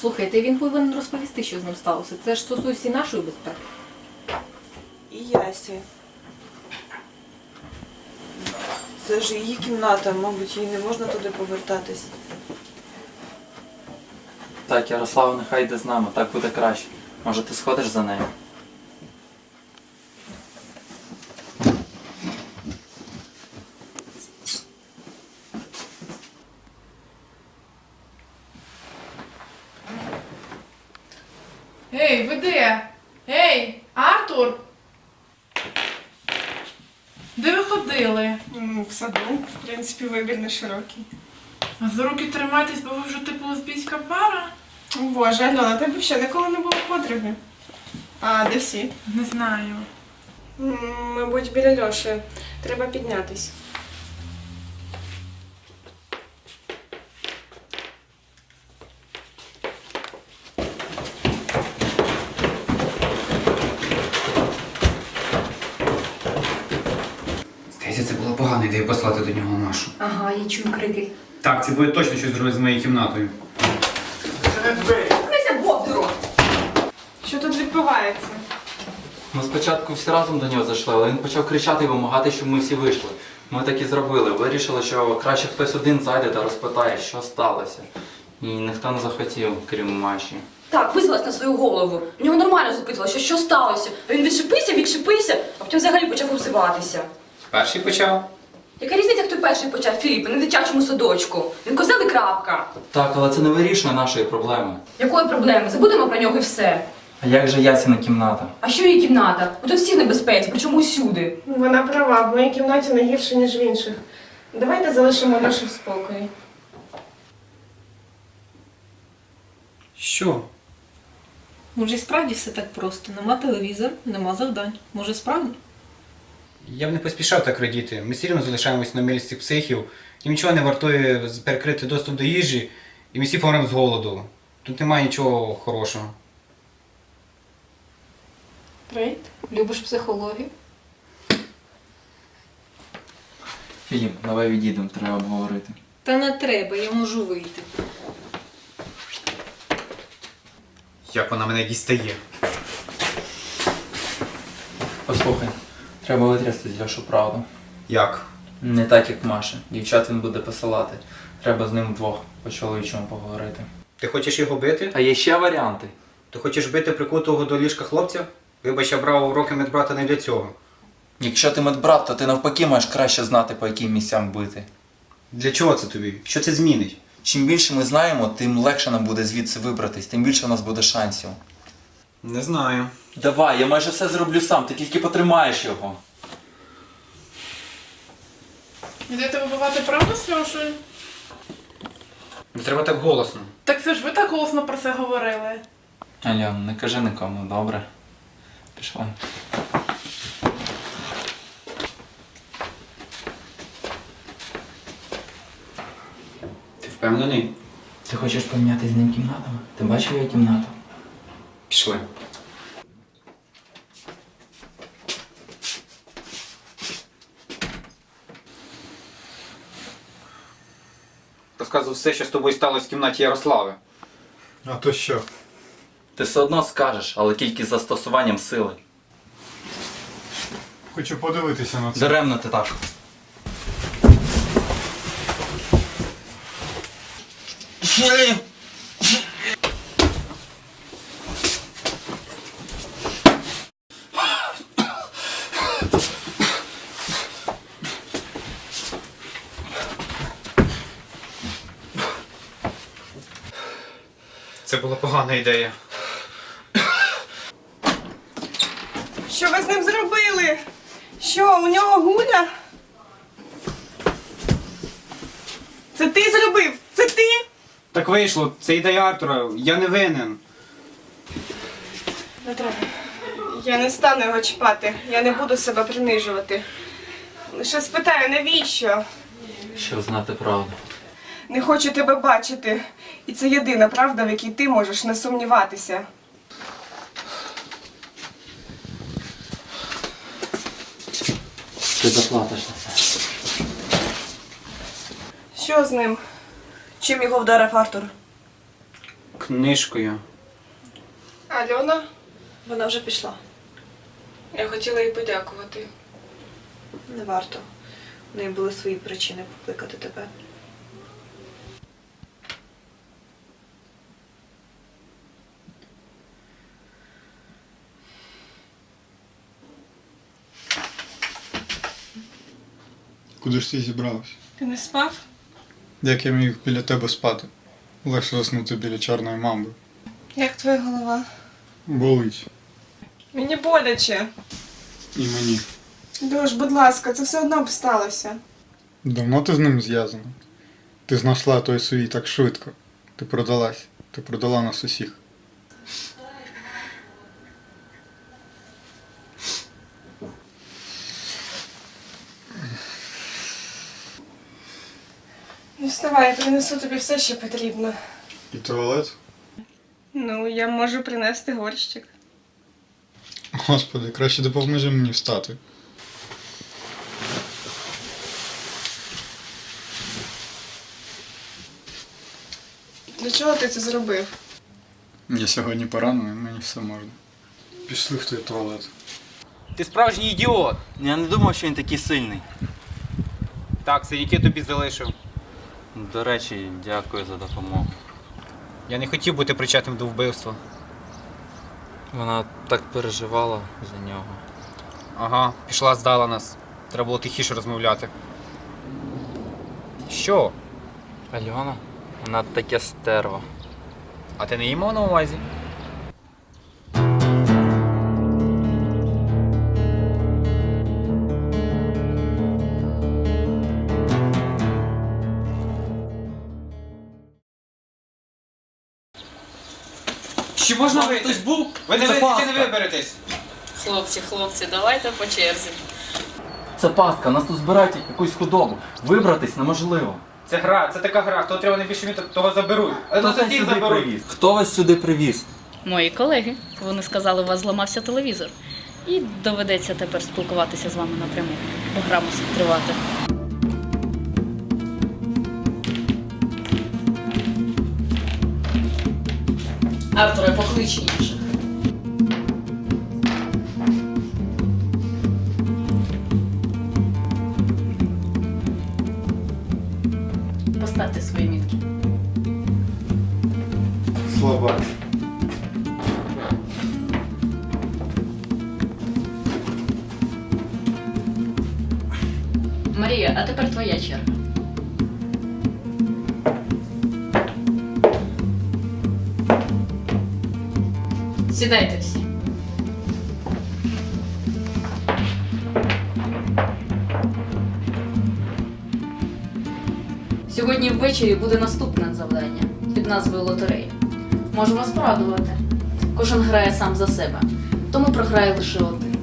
Слухайте, він повинен розповісти, що з ним сталося. Це ж стосується і нашої безпеки. І Ясі. Це ж її кімната, мабуть, їй не можна туди повертатись. Так, Ярослава, нехай йде з нами, так буде краще. Може, ти сходиш за нею? Гей, ви де? Гей, Артур! Де ви ходили? М, В саду, в принципі, вибір не широкий. А За руки тримайтесь, бо ви вже типу лесбійська пара? Боже, Альона, тебе ще ніколи не було подруги. А де всі? Не знаю. М, Мабуть, біля Льоші. Треба піднятись. Здається, це була погана ідея послати до нього нашу. Ага, я чую крики. Так, це буде точно щось зробити з моєю кімнатою. Що тут відбувається? Ми спочатку всі разом до нього зайшли, але він почав кричати і вимагати, щоб ми всі вийшли. Ми так і зробили. Вирішили, що краще хтось один зайде та розпитає, що сталося. І ніхто не захотів, крім Маші. Так, визвалась на свою голову. У нього нормально запитувала, що, що сталося. А він відшипився, відшипився, а потім взагалі почав обзиватися. Перший почав. Яка різниця, хто перший почав Філіп, не в дитячому садочку. Він козел і крапка. Так, але це не вирішує нашої проблеми. Якої проблеми? Забудемо про нього і все. А як же Ясіна кімната? А що її кімната? Тут всі в небезпеці, причому усюди. Вона права, в моїй кімнаті не гірше, ніж в інших. Давайте залишимо Льошу в спокої. Що? Може, і справді все так просто. Нема телевізор, нема завдань. Може, справді? Я б не поспішав так радіти. Ми все рівно залишаємось на милість цих психів. Їм нічого не вартує перекрити доступ до їжі, і ми всі помремо з голоду. Тут немає нічого хорошого. Привіт. Любиш психологію? Філіп, давай відійдемо, треба обговорити. Та не треба, я можу вийти. Як вона мене дістає? Послухай, треба витрясти з Льошу правду. Як? Не так, як Маша. Дівчат він буде посилати. Треба з ним вдвох по чоловічому поговорити. Ти хочеш його бити? А є ще варіанти. Ти хочеш бити прикутого до ліжка хлопця? Вибач, я брав уроки медбрата не для цього. Якщо ти медбрат, то ти навпаки маєш краще знати, по яким місцям бити. Для чого це тобі? Що це змінить? Чим більше ми знаємо, тим легше нам буде звідси вибратись, тим більше у нас буде шансів. Не знаю. Давай, я майже все зроблю сам, ти тільки потримаєш його. Йдете вибивати правду з Льошею? Не треба так голосно. Так це ж ви так голосно про це говорили. Альон, не кажи нікому, добре? Пішли. Ти впевнений? Ти хочеш поміняти з ним кімнатами? Ти бачив його кімнату? Пішли. Розказуй все, що з тобою сталося в кімнаті Ярослави. А то що? Ти все одно скажеш, але тільки з застосуванням сили. Хочу подивитися на це. Даремно ти так. Це була погана ідея. Що ви з ним зробили? Що, у нього гуля? Це ти зробив? Це ти? Так вийшло, це ідея Артура, я не винен. Не треба. Я не стану його чіпати. Я не буду себе принижувати. Лише спитаю, навіщо? Щоб знати правду. Не хочу тебе бачити. І це єдина правда, в якій ти можеш не сумніватися. Ти заплатиш за це. Що з ним? Чим його вдарив Артур? книжкою. Альона, Вона вже пішла. я хотіла їй подякувати. Не варто. У неї були свої причини покликати тебе. Куди ж ти зібралась? Ти не спав? Як я міг біля тебе спати? Легше заснути біля чорної мамби. Як твоя голова? Болить. Мені боляче. І мені. Люш, будь ласка, це все одно б сталося. Давно ти з ним зв'язана? Ти знайшла той свій так швидко. Ти продалась. Ти продала нас усіх. Ну вставай, я принесу тобі все, що потрібно. І туалет? Ну, я можу принести горщик. Господи, краще допоможи мені встати. Для чого ти це зробив? Я сьогодні поранений, мені все можна. Пішли в той туалет. Ти справжній ідіот. Я не думав, що він такий сильний. Так, синяки тобі залишив. До речі, дякую за допомогу. Я не хотів бути причетним до вбивства. Вона так переживала за нього. Ага, пішла, здала нас. Треба було тихіше розмовляти. Що? Альона? Вона таке стерва. А ти не їмо на увазі? Чи можна вийти? Хтось був? Ви не, Це ви, паска. не виберетесь. Хлопці, хлопці, давайте по черзі. Це пастка, нас тут збирають якусь худобу. Вибратись неможливо. Це гра, це така гра. Хто треба найбільше вміти, того заберуть. Тут вас сюди заберуть. привіз? Хто вас сюди привіз? Мої колеги. Вони сказали, у вас зламався телевізор. І доведеться тепер спілкуватися з вами напряму, бо гра мусить тривати. Артуре, поклич інших. Поставте свої мітки. Слабак. Марія, а тепер твоя черга. Сідайте всі. Сьогодні ввечері буде наступне завдання під назвою Лотерея. Можу вас порадувати. Кожен грає сам за себе, тому програє лише один.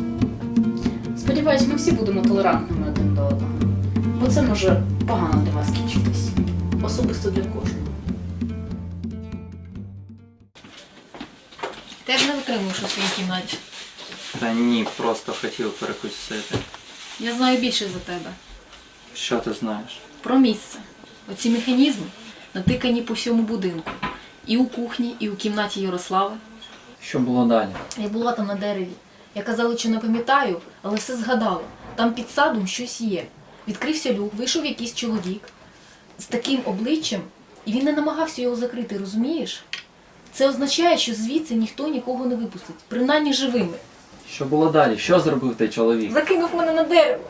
Сподіваюсь, ми всі будемо толерантними один до одного. Бо це може погано для вас кінчитись. Особисто для кожного. Ти як не витримуєш у своїй кімнаті. Та ні, просто хотів перекусити. Я знаю більше за тебе. Що ти знаєш? Про місце. Оці механізми натикані по всьому будинку. І у кухні, і у кімнаті Ярослави. Що було далі? Я була там на дереві. Я казала, що не пам'ятаю, але все згадала. Там під садом щось є. Відкрився люк, вийшов якийсь чоловік з таким обличчям, і він не намагався його закрити, розумієш? Це означає, що звідси ніхто нікого не випустить, принаймні живими. Що було далі? Що зробив той чоловік? Закинув мене на дерево.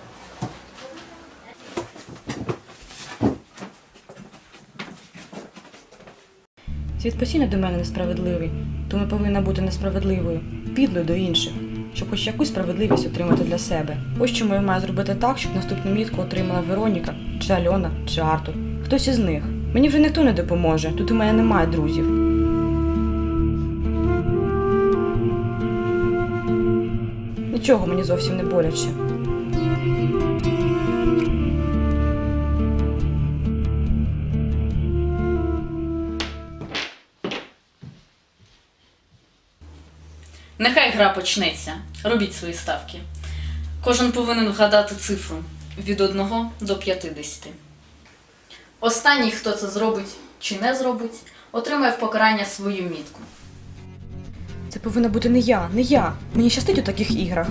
Світ постійно до мене несправедливий, тому повинна бути несправедливою, підлою до інших, щоб хоч якусь справедливість отримати для себе. Ось чому я маю зробити так, щоб наступну мітку отримала Вероніка, чи Альона, чи Артур. Хтось із них. Мені вже ніхто не допоможе, тут у мене немає друзів. Нічого мені зовсім не боляче. Нехай гра почнеться. Робіть свої ставки. Кожен повинен вгадати цифру від 1 до 50. Останній, хто це зробить чи не зробить, отримає в покарання свою мітку. Це повинна бути не я, не я. Мені щастить у таких іграх.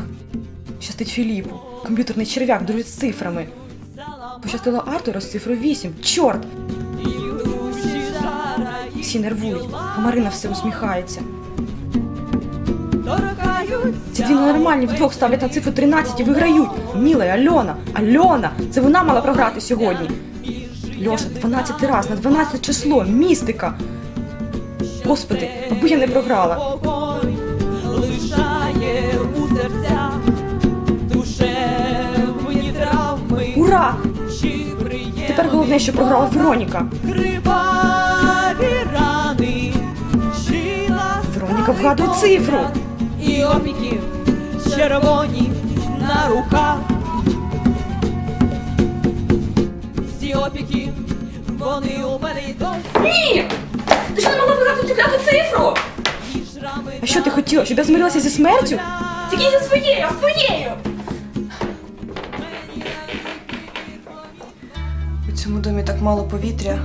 Щастить Філіпу. Комп'ютерний черв'як дружить з цифрами. Пощастило Артуру з цифрою 8. Чорт! Всі нервують, а Марина все усміхається. Ці дві ненормальні вдвох ставлять на цифру 13 і виграють. Міла і Альона. Альона! Це вона мала програти сьогодні. Льоша, 12 раз на 12 число, містика. Господи, аби я не програла. Лишає у серцях душевні травми. Ура! Тепер головне, що програла Вероніка. криваві рани, чи Вероніка вгадує цифру. і опіки червоні на руках. Ці опіки, вони у мене й досі. Ні! Ти ж не могла вигадати цю цифру! А що ти хотіла, щоб я змирилася зі смертю? Тільки зі своєю, а своєю! У цьому домі так мало повітря.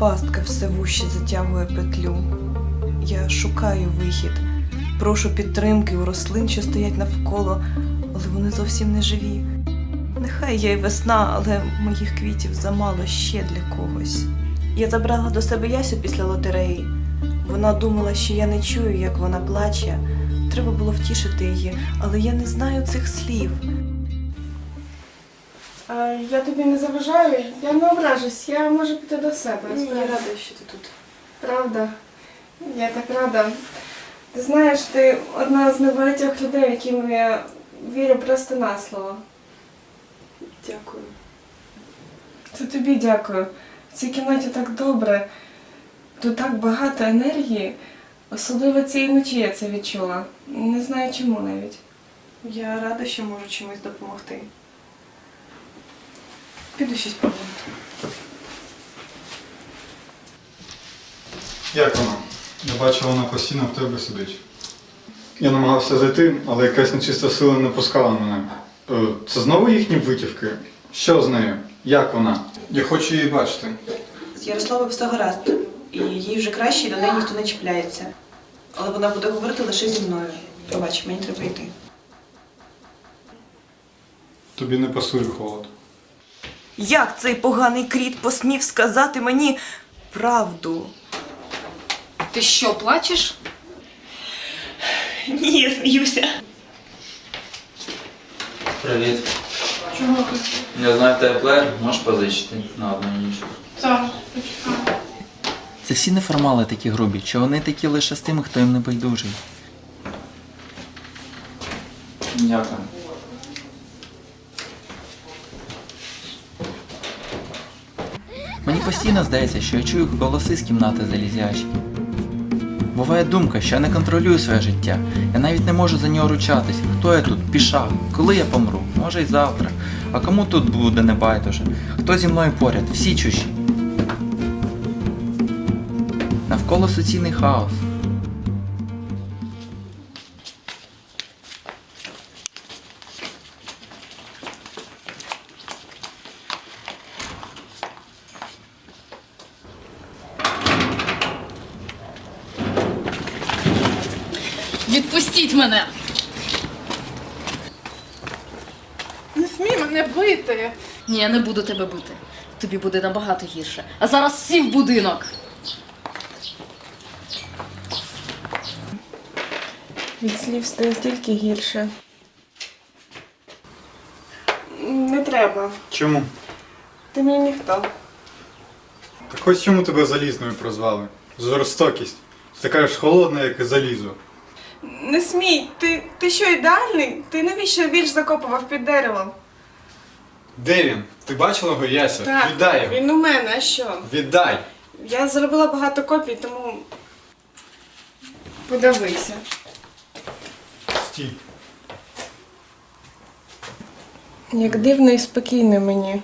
Пастка все вужче затягує петлю. Я шукаю вихід, прошу підтримки у рослин, що стоять навколо, але вони зовсім не живі. Нехай є й весна, але моїх квітів замало ще для когось. Я забрала до себе Ясю після лотереї. Вона думала, що я не чую, як вона плаче. Треба було втішити її, але я не знаю цих слів. Я тобі не заважаю, я не ображусь, я можу піти до себе. Я рада, що ти тут. Правда, я так рада. Ти знаєш, ти одна з небагатьох людей, яким я вірю просто на слово. Дякую. Це тобі дякую. В цій кімнаті так добре. Тут так багато енергії. Особливо цієї ночі я це відчула. Не знаю чому навіть. Я рада, що можу чимось допомогти. Піду щось пробувати. Як вона? Я бачу, вона постійно в тебе сидить. Я намагався зайти, але якась нечиста сила не пускала мене. Е, Це знову їхні витівки? Що з нею? Як вона? Я хочу її бачити. З Ярославою все гаразд, і їй вже краще, і до неї ніхто не чіпляється. Але вона буде говорити лише зі мною. Пробач, мені треба йти. Тобі не пасує холод. Як цей поганий кріт посмів сказати мені правду? Ти що, плачеш? Ні, я сміюся. Привіт. Чого? Я знаю, в тебе плеєр, можеш позичити на одну ніч. Так, почекай. Це всі неформали такі грубі, чи вони такі лише з тими, хто їм не байдужий. Дякую. Мені постійно здається, що я чую голоси з кімнати залізячі. Буває думка, що я не контролюю своє життя. Я навіть не можу за нього ручатись. Хто я тут? Пішак. Коли я помру? Може й завтра. А кому тут буде небайдуже? Хто зі мною поряд? Всі чужі. Навколо суцільний хаос. Відпустіть мене! Не смій мене бити. Ні, я не буду тебе бити. Тобі буде набагато гірше. А зараз всі в будинок. Від слів стає тільки гірше. Не треба. Чому? Ти мені ніхто. Так ось чому тебе залізною прозвали? Жорстокість. Ти така ж холодна, як і залізо. Не смій, ти, ти що ідеальний? Ти навіщо вірш закопував під деревом? Де він? Ти бачила його, Яся? Так, Віддай його. він у мене, а що? Віддай! Я зробила багато копій, тому. Подивися. Стій. Як дивно і спокійно мені.